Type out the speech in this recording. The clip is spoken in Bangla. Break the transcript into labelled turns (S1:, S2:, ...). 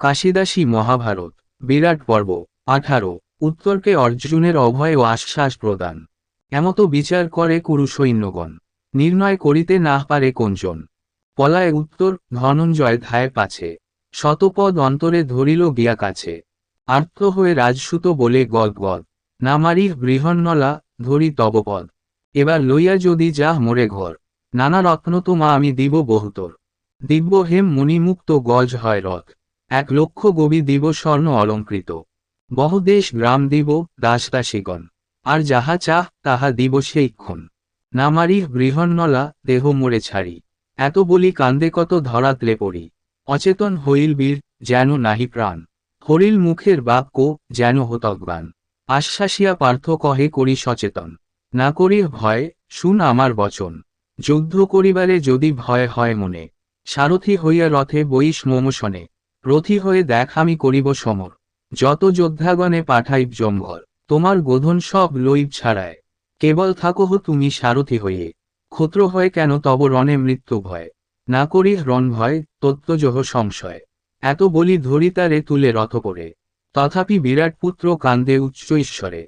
S1: কাশিদাসী মহাভারত, বিরাট পর্ব, আঠারো, উত্তরকে অর্জুনের অভয় ও আশ্বাস প্রদান। এমত বিচার করে কুরু সৈন্যগণ। নির্ণয় করিতে না পারে কোনজন। পলায় উত্তর, ধনঞ্জয় ধায় পাছে। শতপদ অন্তরে ধরিল গিয়া কাছে। আর্থ হয়ে রাজসুত বলে গদ গদ। নামারি বৃহন্নলা, ধরি তবপদ। এবার লইয়া যদি যাহ মোরে ঘর। নানা রত্ন তোমা আমি দিব বহুতর। দিব্য হেম মুনিমুক্ত গজ হয় রথ। এক লক্ষ গবি দিব স্বর্ণ অলঙ্কৃত। বহুদেশ গ্রাম দিব দাসদাসীগণ। আর যাহা চাহ, তাহা দিব সেইক্ষণ নামারি বৃহন্নলা দেহ মোড়ে ছাড়ি। এত বলি কান্দে কত ধরাতলে পড়ি। অচেতন হইল বীর, যেন নাহি প্রাণ। হরিল মুখের বাক্য যেন হতজ্ঞান। আশ্বাসিয়া পার্থ কহে করি সচেতন। না করি ভয়, শুন আমার বচন। যুদ্ধ করিবারে যদি ভয় হয় মনে। সারথি হইয়া রথে বইস মোমশনে রথি হয়ে দেখ আমি করিব সমর। যত যোদ্ধাগণে পাঠাইব জম্ভর, তোমার গোধন সব লইব ছাড়ায়। কেবল থাকোহ তুমি সারথি হইয়ে ক্ষত্র হয়ে কেন তব রণে মৃত্যু ভয়। না করি রণ ভয়, তত্ত্বজহ সংশয়। এত বলি ধরিতারে তুলে রথ করে তথাপি বিরাট পুত্র কান্দে উচ্চ ঈশ্বরে।